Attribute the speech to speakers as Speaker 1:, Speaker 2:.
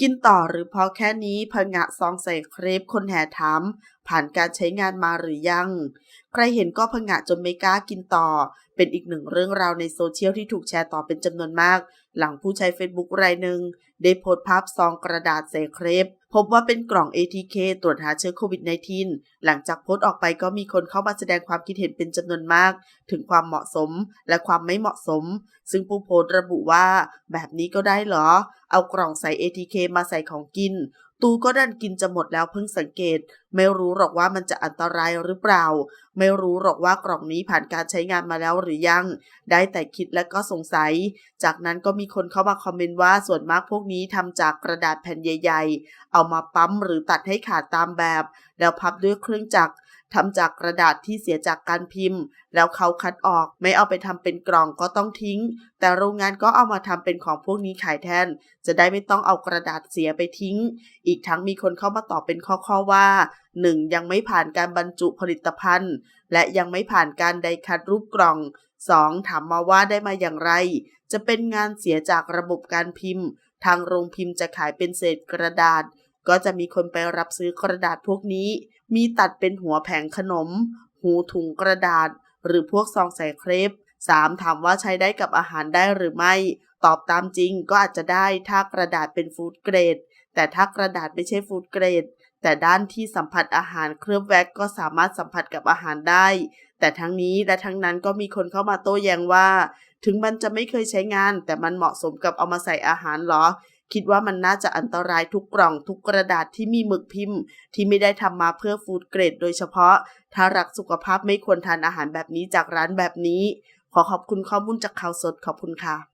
Speaker 1: กินต่อหรือพอแค่นี้พงะซองใส่ครปคนแห่ถาม ผ่านการใช้งานมาหรือยัง ใครเห็นก็พงะจนไม่กล้ากินต่อ เป็นอีกหนึ่งเรื่องราวในโซเชียลที่ถูกแชร์ต่อเป็นจำนวนมาก หลังผู้ใช้ Facebook รายหนึ่งได้โพสต์ภาพซองกระดาษใส่เครปพบว่าเป็นกล่อง ATK ตรวจหาเชื้อโควิด -19 หลังจากโพสต์ออกไปก็มีคนเข้ามาแสดงความคิดเห็นเป็นจำนวนมาก ถึงความเหมาะสมและความไม่เหมาะสม ซึ่งผู้โพสต์ระบุว่า แบบนี้ก็ได้เหรอ เอากล่องใส่ ATK มาใส่ของกิน ตูก็ดันกินจะหมดแล้วเพิ่งสังเกต ไม่รู้หรอกว่ามันจะอันตรายหรือเปล่า ไม่รู้หรอกว่ากล่องนี้ผ่านการใช้งานมาแล้วหรือยัง ได้แต่คิดและก็สงสัย จากนั้นก็มีคนเข้ามาคอมเมนต์ว่าส่วนมากพวกนี้ทำจากกระดาษแผ่นใหญ่ ๆ เอามาปั๊มหรือตัดให้ขาดตามแบบ แล้วพับด้วยเครื่องจักรทำจากกระดาษที่เสียจากการพิมพ์ แล้วเขาคัดออกไม่เอาไปทำเป็นกล่องก็ต้องทิ้ง แต่โรงงานก็เอามาทำเป็นของพวกนี้ขายแทน จะได้ไม่ต้องเอากระดาษเสียไปทิ้ง อีกทั้งมีคนเข้ามาตอบเป็นข้อๆว่า 1. ยังไม่ผ่านการบรรจุผลิตภัณฑ์ และยังไม่ผ่านการไดคัดรูปกล่อง 2. ถามมาว่าได้มาอย่างไร จะเป็นงานเสียจากระบบการพิมพ์ ทางโรงพิมพ์จะขายเป็นเศษกระดาษ ก็จะมีคนไปรับซื้อกระดาษพวกนี้ มีตัดเป็นหัวแผงขนม หูถุงกระดาษ หรือพวกซองใส่เครป 3. ถามว่าใช้ได้กับอาหารได้หรือไม่ ตอบตามจริงก็อาจจะได้ถ้ากระดาษเป็นฟู้ดเกรด แต่ถ้ากระดาษไม่ใช่ฟู้ดเกรด แต่ด้านที่สัมผัสอาหารเคลือบแว็กก็สามารถสัมผัสกับอาหารได้ แต่ทั้งนี้และทั้งนั้นก็มีคนเข้ามาโต้แย้งว่า ถึงมันจะไม่เคยใช้งาน แต่มันเหมาะสมกับเอามาใส่อาหารหรอ คิดว่ามันน่าจะอันตรายทุกกล่องทุกกระดาษที่มีหมึกพิมพ์ ที่ไม่ได้ทำมาเพื่อฟู้ดเกรดโดยเฉพาะ ถ้ารักสุขภาพไม่ควรทานอาหารแบบนี้จากร้านแบบนี้ ขอขอบคุณข้อมูลจากข่าวสดขอบคุณค่ะ